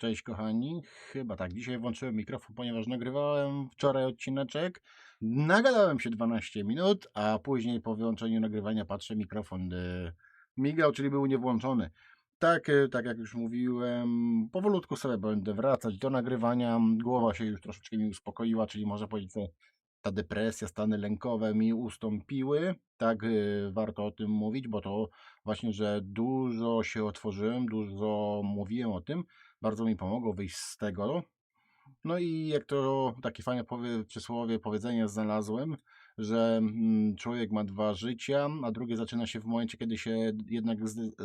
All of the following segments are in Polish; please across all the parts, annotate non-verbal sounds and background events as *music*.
Cześć kochani, chyba tak. Dzisiaj włączyłem mikrofon, ponieważ nagrywałem wczoraj odcineczek. Nagadałem się 12 minut, a później po wyłączeniu nagrywania patrzę, mikrofon y, migał, czyli był niewłączony. Tak, y, tak jak już mówiłem, powolutku sobie będę wracać do nagrywania. Głowa się już troszeczkę mi uspokoiła, czyli można powiedzieć, że ta depresja, stany lękowe mi ustąpiły. Tak, y, warto o tym mówić, bo to właśnie, że dużo się otworzyłem, dużo mówiłem o tym. Bardzo mi pomogło wyjść z tego. No i jak to takie fajne powie, przysłowie, powiedzenie znalazłem, że mm, człowiek ma dwa życia, a drugie zaczyna się w momencie, kiedy się jednak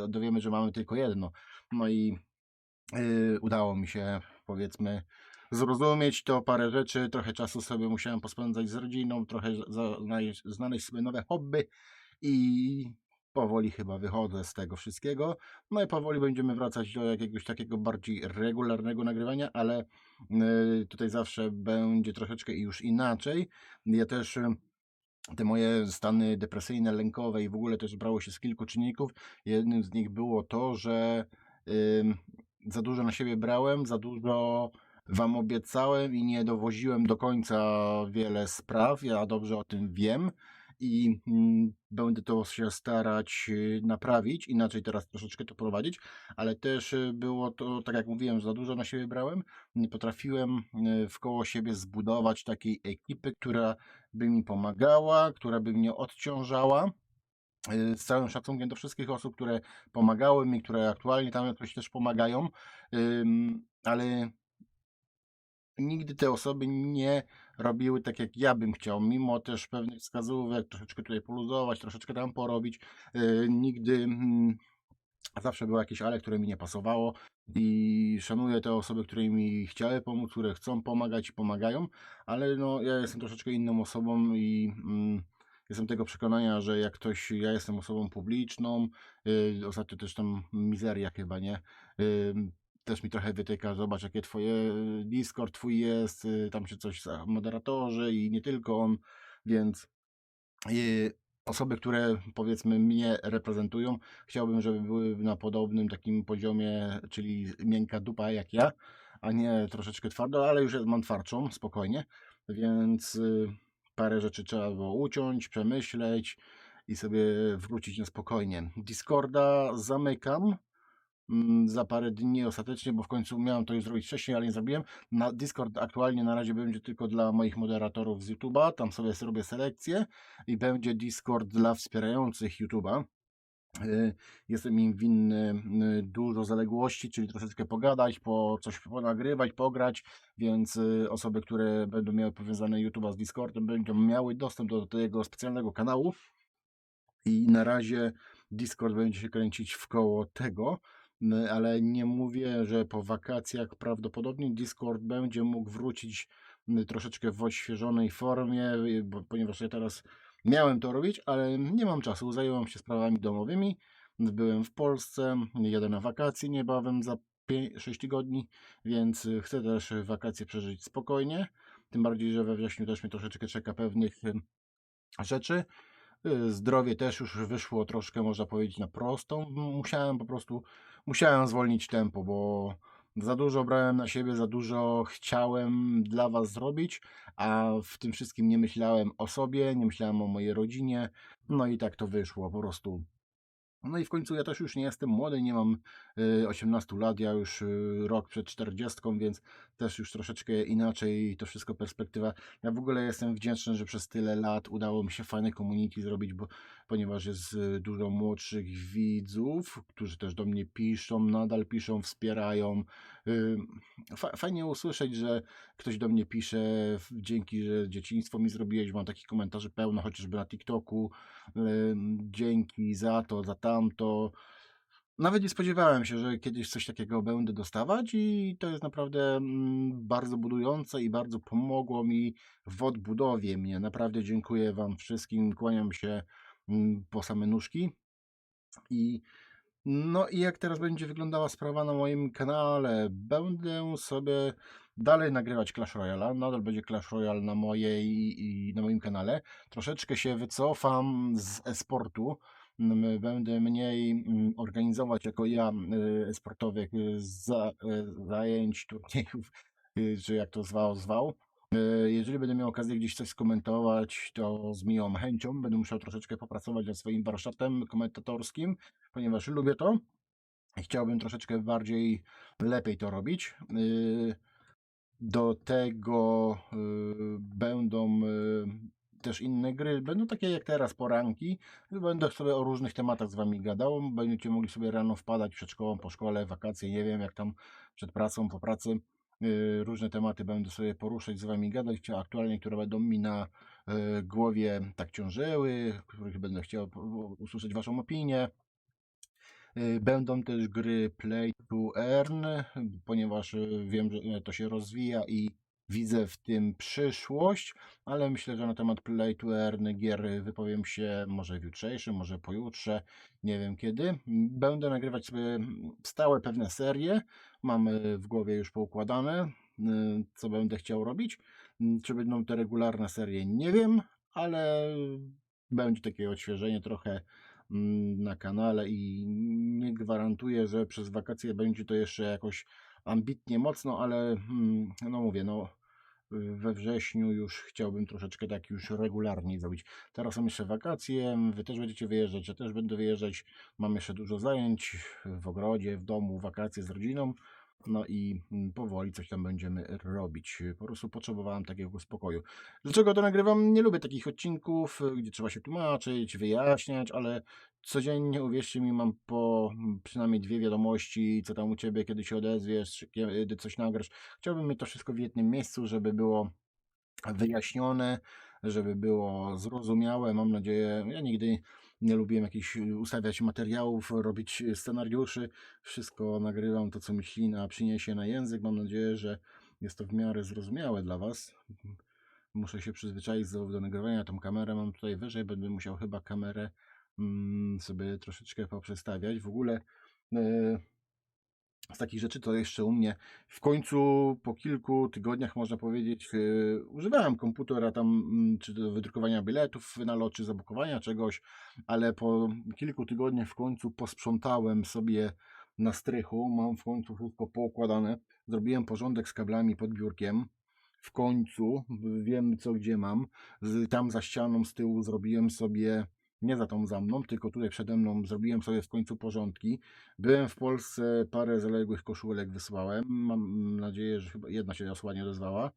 dowiemy, że mamy tylko jedno. No i y, udało mi się, powiedzmy, zrozumieć to parę rzeczy. Trochę czasu sobie musiałem pospędzać z rodziną, trochę znaleźć, znaleźć sobie nowe hobby i powoli chyba wychodzę z tego wszystkiego. No i powoli będziemy wracać do jakiegoś takiego bardziej regularnego nagrywania, ale y, tutaj zawsze będzie troszeczkę już inaczej. Ja też. y, te moje stany depresyjne, lękowe i w ogóle też brało się z kilku czynników. Jednym z nich było to, że za dużo na siebie brałem, za dużo wam obiecałem i nie dowoziłem do końca wiele spraw. Ja dobrze o tym wiem i mm, będę to się starać y, naprawić, inaczej teraz troszeczkę to prowadzić, ale też y, było to, tak jak mówiłem, za dużo na siebie brałem. Nie potrafiłem y, wkoło siebie zbudować takiej ekipy, która by mi pomagała, która by mnie odciążała. Z całym szacunkiem do wszystkich osób, które pomagały mi, które aktualnie tam jakoś też pomagają, ale nigdy te osoby nie robiły tak, jak ja bym chciał, mimo też pewnych wskazówek, troszeczkę tutaj poluzować, troszeczkę tam porobić. y, Nigdy mm, zawsze było jakieś ale, które mi nie pasowało i szanuję te osoby, które mi chciały pomóc, które chcą pomagać i pomagają, ale no ja jestem troszeczkę inną osobą i mm, jestem tego przekonania, że jak ktoś, ja jestem osobą publiczną, yy, ostatnio też tam mizeria chyba, nie? Yy, też mi trochę wytyka, zobacz jakie twoje y, Discord twój jest, yy, tam się coś za moderatorzy i nie tylko on, więc yy, osoby, które powiedzmy mnie reprezentują, chciałbym, żeby były na podobnym takim poziomie, czyli miękka dupa jak ja, a nie troszeczkę twardo, ale już mam twardszą, spokojnie, więc y, parę rzeczy trzeba było uciąć, przemyśleć i sobie wrócić na spokojnie. Discorda zamykam za parę dni ostatecznie, bo w końcu miałem to już zrobić wcześniej, ale nie zrobiłem. Na Discord aktualnie na razie będzie tylko dla moich moderatorów z YouTube'a, tam sobie zrobię selekcję i będzie Discord dla wspierających YouTube'a. Y, Jestem im winny y, dużo zaległości, czyli troszeczkę pogadać, po coś ponagrywać, pograć, więc y, osoby, które będą miały powiązane YouTube'a z Discordem, będą miały dostęp do tego specjalnego kanału i na razie Discord będzie się kręcić w koło tego, ale nie mówię, że po wakacjach prawdopodobnie Discord będzie mógł wrócić troszeczkę w odświeżonej formie, y, bo, ponieważ ja teraz miałem to robić, ale nie mam czasu. Zająłem się sprawami domowymi. Byłem w Polsce, jadę na wakacje niebawem za 6 tygodni, więc y, chcę też wakacje przeżyć spokojnie. Tym bardziej, że we wrześniu też mnie troszeczkę czeka pewnych y, rzeczy. Y, Zdrowie też już wyszło troszkę, można powiedzieć, na prostą. Musiałem po prostu, musiałem zwolnić tempo, bo za dużo brałem na siebie, za dużo chciałem dla Was zrobić, a w tym wszystkim nie myślałem o sobie, nie myślałem o mojej rodzinie. No i tak to wyszło po prostu. No i w końcu ja też już nie jestem młody, nie mam y, 18 lat, ja już y, rok przed 40, więc też już troszeczkę inaczej to wszystko perspektywa. Ja w ogóle jestem wdzięczny, że przez tyle lat udało mi się fajne community zrobić, bo, ponieważ jest y, dużo młodszych widzów, którzy też do mnie piszą, nadal piszą, wspierają. Y, fa- Fajnie usłyszeć, że ktoś do mnie pisze dzięki, że dzieciństwo mi zrobiłeś, mam takich komentarzy pełno, chociażby na TikToku, dzięki za to, za tamto. Nawet nie spodziewałem się, że kiedyś coś takiego będę dostawać i to jest naprawdę mm, bardzo budujące i bardzo pomogło mi w odbudowie mnie. Naprawdę dziękuję Wam wszystkim, kłaniam się mm, po same nóżki i no i jak teraz będzie wyglądała sprawa na moim kanale? Będę sobie dalej nagrywać Clash Royale. Nadal będzie Clash Royale na mojej i na moim kanale. Troszeczkę się wycofam z e-sportu, będę mniej organizować jako ja y, sportowych y, za, y, zajęć, turniejów, czy jak to zwał, zwał. Jeżeli będę miał okazję gdzieś coś skomentować, to z miłą chęcią będę musiał troszeczkę popracować nad swoim warsztatem komentatorskim, ponieważ lubię to i chciałbym troszeczkę bardziej, lepiej to robić. Do tego będą też inne gry, będą takie jak teraz poranki. Będę sobie o różnych tematach z wami gadał. Będziecie mogli sobie rano wpadać przed szkołą, po szkole, wakacje, nie wiem jak tam przed pracą, po pracy. Y, Różne tematy będę sobie poruszać, z wami gadać, aktualnie, które będą mi na y, głowie tak ciążyły, których będę chciał usłyszeć waszą opinię. Y, Będą też gry Play to Earn, ponieważ wiem, że to się rozwija i widzę w tym przyszłość, ale myślę, że na temat Play to Earn gier wypowiem się może w jutrzejszym, może pojutrze, nie wiem kiedy. Będę nagrywać sobie stałe pewne serie, mam w głowie już poukładane, y, co będę chciał robić. Czy będą te regularne serie, nie wiem, ale będzie takie odświeżenie trochę mm, na kanale i nie gwarantuję, że przez wakacje będzie to jeszcze jakoś ambitnie mocno, ale mm, no mówię, no we wrześniu już chciałbym troszeczkę tak już regularniej zrobić. Teraz są jeszcze wakacje, wy też będziecie wyjeżdżać, ja też będę wyjeżdżać, mam jeszcze dużo zajęć w ogrodzie, w domu, wakacje z rodziną. No i mm, powoli coś tam będziemy robić. Po prostu potrzebowałem takiego spokoju. Dlaczego to nagrywam? Nie lubię takich odcinków, y, gdzie trzeba się tłumaczyć, wyjaśniać, ale codziennie, uwierzcie mi, mam po mm, przynajmniej dwie wiadomości, co tam u ciebie, kiedy się odezwiesz, kiedy coś nagrasz. Chciałbym mieć to wszystko w jednym miejscu, żeby było wyjaśnione, żeby było zrozumiałe. Mam nadzieję, ja nigdy nie lubiłem jakichś y, ustawiać materiałów, robić y, scenariuszy. Wszystko nagrywam to, co mi ślina przyniesie na język. Mam nadzieję, że jest to w miarę zrozumiałe dla Was. Muszę się przyzwyczaić do, do nagrywania. Tą kamerę mam tutaj wyżej, będę musiał chyba kamerę mm, sobie troszeczkę poprzestawiać. W ogóle y, z takich rzeczy to jeszcze u mnie w końcu po kilku tygodniach można powiedzieć używałem komputera tam mm, czy do wydrukowania biletów na lot, czy zabukowania czegoś, ale po kilku tygodniach w końcu posprzątałem sobie na strychu, mam w końcu wszystko poukładane, zrobiłem porządek z kablami pod biurkiem, w końcu wiem co gdzie mam, tam za ścianą z tyłu zrobiłem sobie nie za tą za mną, tylko tutaj przede mną zrobiłem sobie w końcu porządki. Byłem w Polsce, parę zaległych koszulek wysłałem. Mam nadzieję, że chyba jedna się osła nie odezwała,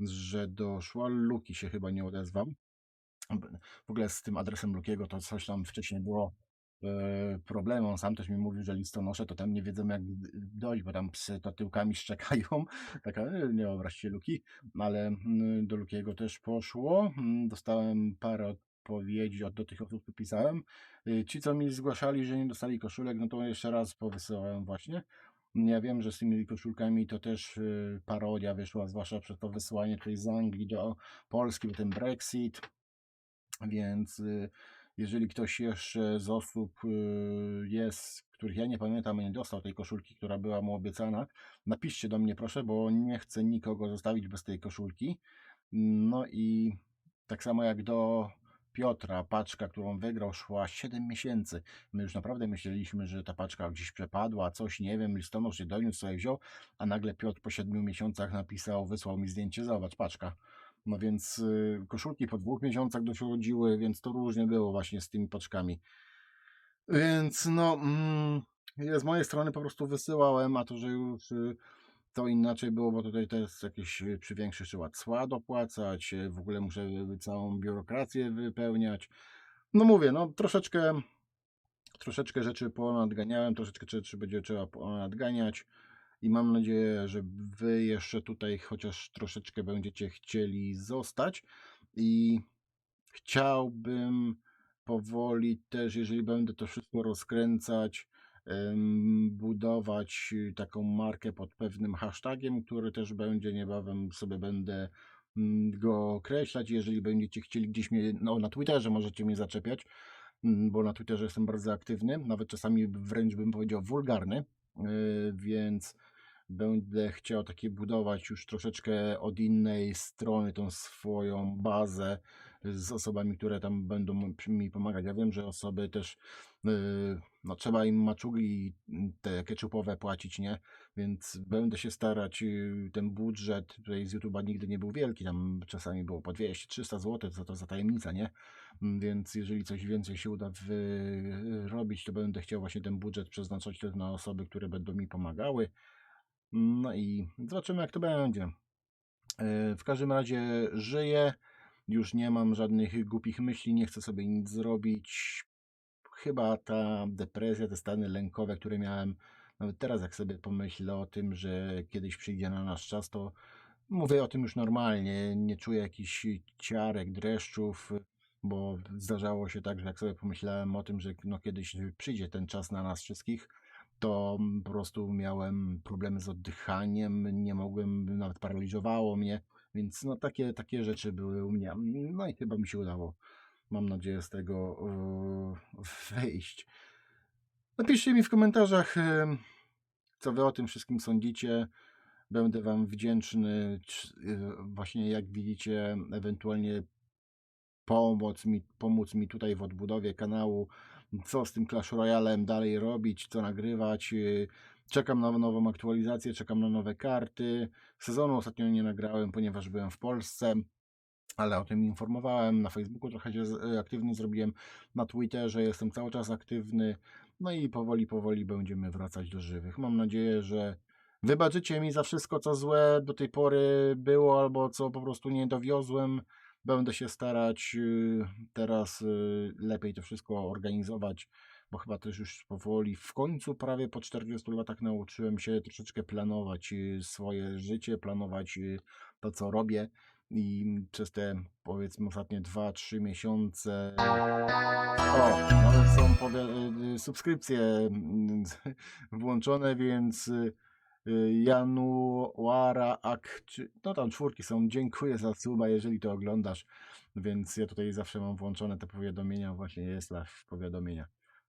że doszła. Luki się chyba nie odezwał. W ogóle z tym adresem Lukiego to coś tam wcześniej było e, problem. On sam też mi mówił, że listonosze to tam nie wiedzą jak dojść, bo tam psy to tyłkami szczekają. *laughs* Taka, e, nie obraź się Luki, ale mm, do Lukiego też poszło. Mm, Dostałem parę odpowiedzi od do tych osób, co pisałem. Y, Ci, co mi zgłaszali, że nie dostali koszulek, no to jeszcze raz powysyłałem właśnie. Ja wiem, że z tymi koszulkami to też y, parodia wyszła, zwłaszcza przez to wysłanie tutaj z Anglii do Polski, bo ten Brexit. Więc y, jeżeli ktoś jeszcze z osób jest, których ja nie pamiętam, nie dostał tej koszulki, która była mu obiecana, napiszcie do mnie proszę, bo nie chcę nikogo zostawić bez tej koszulki. No i tak samo jak do Piotra, paczka, którą wygrał, szła 7 miesięcy. My już naprawdę myśleliśmy, że ta paczka gdzieś przepadła, coś, nie wiem, listonosz się doniósł, sobie wziął, a nagle Piotr po 7 miesiącach napisał, wysłał mi zdjęcie, zobacz, paczka. No więc y, koszulki po dwóch miesiącach dochodziły, więc to różnie było właśnie z tymi paczkami. Więc no, mm, z mojej strony po prostu wysyłałem, a to, że już y, to inaczej było, bo tutaj to jest jakieś y, przy większych trzeba cła dopłacać, y, w ogóle muszę y, całą biurokrację wypełniać. No mówię, no troszeczkę, troszeczkę rzeczy ponadganiałem, troszeczkę rzeczy będzie trzeba ponadganiać i mam nadzieję, że wy jeszcze tutaj chociaż troszeczkę będziecie chcieli zostać i chciałbym powoli też, jeżeli będę to wszystko rozkręcać, budować y, taką markę pod pewnym hashtagiem, który też będzie niebawem sobie będę mm, go określać. Jeżeli będziecie chcieli gdzieś mnie, no na Twitterze możecie mnie zaczepiać, mm, bo na Twitterze jestem bardzo aktywny, nawet czasami wręcz bym powiedział wulgarny, y, więc będę chciał takie budować już troszeczkę od innej strony tą swoją bazę z osobami, które tam będą mi pomagać. Ja wiem, że osoby też, yy, no trzeba im maczugi te ketchupowe płacić, nie? Więc będę się starać, yy, ten budżet tutaj z YouTube'a nigdy nie był wielki, tam czasami było po 200-300 zł, co to za tajemnica, nie? Mm, Więc jeżeli coś więcej się uda wyrobić, to będę chciał właśnie ten budżet przeznaczać na osoby, które będą mi pomagały. No i zobaczymy, jak to będzie. E, W każdym razie żyję, już nie mam żadnych głupich myśli, nie chcę sobie nic zrobić. Chyba ta depresja, te stany lękowe, które miałem, nawet teraz, jak sobie pomyślę o tym, że kiedyś przyjdzie na nasz czas, to mówię o tym już normalnie. Nie czuję jakichś ciarek, dreszczów, bo zdarzało się tak, że jak sobie pomyślałem o tym, że no kiedyś przyjdzie ten czas na nas wszystkich, to po prostu miałem problemy z oddychaniem, nie mogłem, nawet paraliżowało mnie, więc no takie, takie rzeczy były u mnie. No i chyba mi się udało, mam nadzieję, z tego yy, wyjść. Napiszcie mi w komentarzach, yy, co wy o tym wszystkim sądzicie. Będę wam wdzięczny, yy, właśnie jak widzicie, ewentualnie pomóc mi, pomóc mi tutaj w odbudowie kanału, co z tym Clash Royalem dalej robić, co nagrywać. Czekam na nową aktualizację, czekam na nowe karty. Sezonu ostatnio nie nagrałem, ponieważ byłem w Polsce, ale o tym informowałem. Na Facebooku trochę się z- aktywny zrobiłem, na Twitterze jestem cały czas aktywny. No i powoli, powoli będziemy wracać do żywych. Mam nadzieję, że wybaczycie mi za wszystko, co złe do tej pory było, albo co po prostu nie dowiozłem. Będę się starać y, teraz y, lepiej to wszystko organizować, bo chyba też już powoli, w końcu prawie po 40 latach nauczyłem się troszeczkę planować y, swoje życie, planować to, co robię. I przez te powiedzmy ostatnie 2-3 miesiące. O, nawet są subskrypcje mm, *laughs* włączone, więc Januara Ak, czy, no tam czwórki są. Dziękuję za suba, jeżeli to oglądasz. Więc ja tutaj zawsze mam włączone te powiadomienia, właśnie jest live powiadomienia.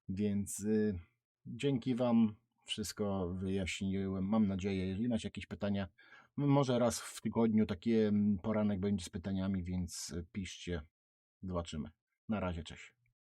Więc y, dzięki Wam wszystko wyjaśniłem. Mam nadzieję, jeżeli macie jakieś pytania, może raz w tygodniu taki poranek będzie z pytaniami, więc y, piszcie. Zobaczymy. Na razie, cześć.